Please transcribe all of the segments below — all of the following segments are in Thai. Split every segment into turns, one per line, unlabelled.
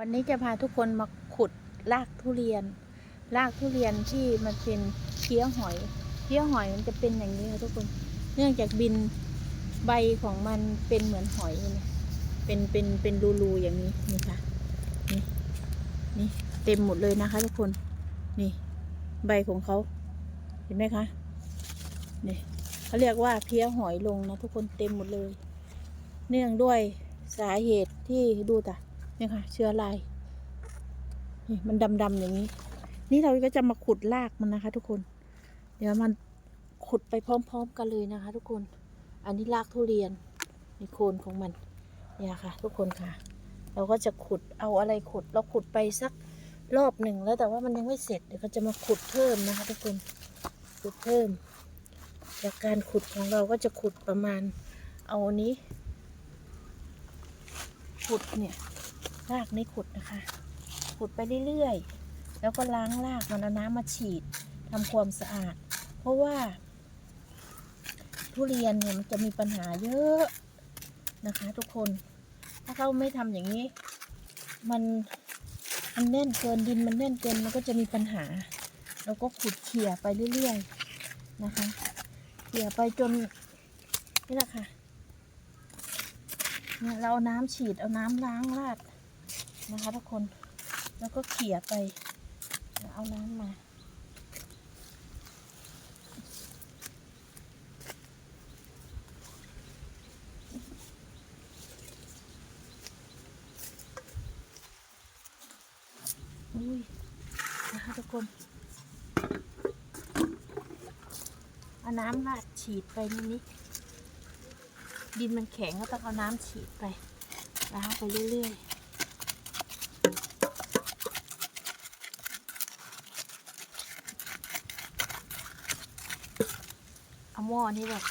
วันนี้จะพาทุกคนมาขุดรากทุเรียน รากทุเรียนที่มันเป็นเพี้ยหอยเพี้ยหอยมันจะเป็นอย่างนี้ค่ะทุกคน เนื่องจากบินใบของมันเป็นเหมือนหอยเนี่ยเป็นเป็นเป็นรูๆอย่างนี้นี่ค่ะนี่นี่เต็มหมดเลยนะคะทุกคนนี่ใบของเขาเห็นไหมคะนี่เขาเรียกว่าเพี้ยหอยลงนะทุกคนเต็มหมดเลย เนื่องด้วยสาเหตุที่ดูแต่ นี่ยค่ะ เชื้อลายนี่มันดำๆอย่างนี้ นี่เราก็จะมาขุดรากมันนะคะ ทุกคน เดี๋ยวมันขุดไปพร้อม ๆ กันเลยนะคะ ทุกคน อันนี้รากทุเรียนในโคนของมัน เนี่ยค่ะ ทุกคนค่ะ เราก็จะขุดเอาอะไรขุด เราขุดไปสักรอบหนึ่งแล้วแต่ว่ามันยังไม่เสร็จเดี๋ยวก็จะมาขุดเพิ่มนะคะ ทุกคนขุดเพิ่ม จากการขุดของเราก็จะขุดประมาณ เอาอันนี้ ขุดเนี่ย รากนี้ขุดนะคะ ขุดไปเรื่อยๆ แล้วก็ล้างรากมันเอาน้ำมาฉีดทำความสะอาด เพราะว่า ทุเรียนเนี่ยมันจะมีปัญหาเยอะนะคะ ทุกคน ถ้าเขาไม่ทำอย่างนี้ มันมันแน่นเกินดินมันแน่นเกินมันก็จะมีปัญหาเราก็ขุดเขี่ยไปเรื่อยๆนะคะเขี่ยไปจนนี่แหละค่ะเนี่ยเราเอาน้ำฉีดเอาน้ำล้างราด นะคะทุกคนแล้วก็เขี่ยไป เอาน้ำมาอุ้ยนะคะทุกคนเอาน้ำราดฉีดไปนิดนิดดินมันแข็งก็ต้องเอาน้ำฉีดไปล้างไปเรื่อยๆ เอา หม้อนี่แบบ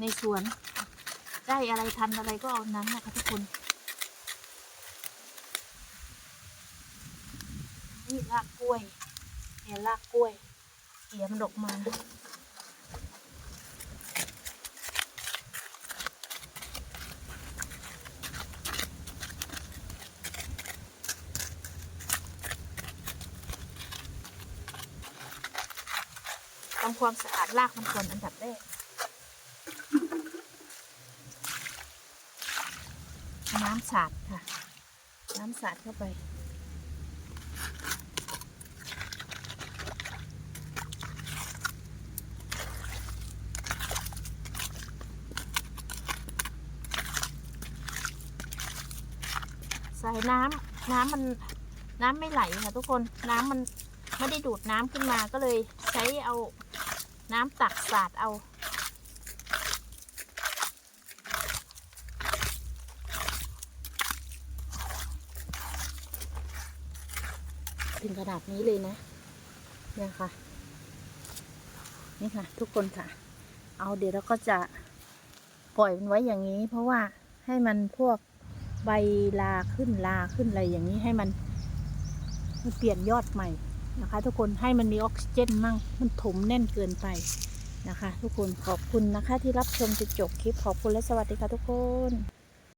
ในสวน ได้อะไรทันอะไรก็เอานั้นนะคะทุกคนนี่รากกล้วยเนี่ยรากกล้วยเสียมันอกมา ทำความสะอาดรากมันก่อนอันดับแรกน้ำสาดค่ะ น้ำสาดเข้าไป ใส่น้ำน้ำมันน้ำไม่ไหลค่ะทุกคนน้ำมันไม่ได้ดูดน้ำขึ้นมาก็เลยใช้เอา น้ำตักสาดเอา ถึงขนาดนี้เลยนะเนี่ยค่ะ นี่ค่ะ ทุกคนค่ะ เอาเดี๋ยวเราก็จะปล่อยมันไว้อย่างนี้ เพราะว่าให้มันพวกใบลาขึ้นลาขึ้นอะไรอย่างนี้ให้มันมันเปลี่ยนยอดใหม่ นะคะ ทุกคนให้มันมีออกซิเจนมั่งมันถมแน่นเกินไปนะคะ ทุกคนขอบคุณนะคะที่รับชมจนจบคลิปขอบคุณและสวัสดีค่ะทุกคน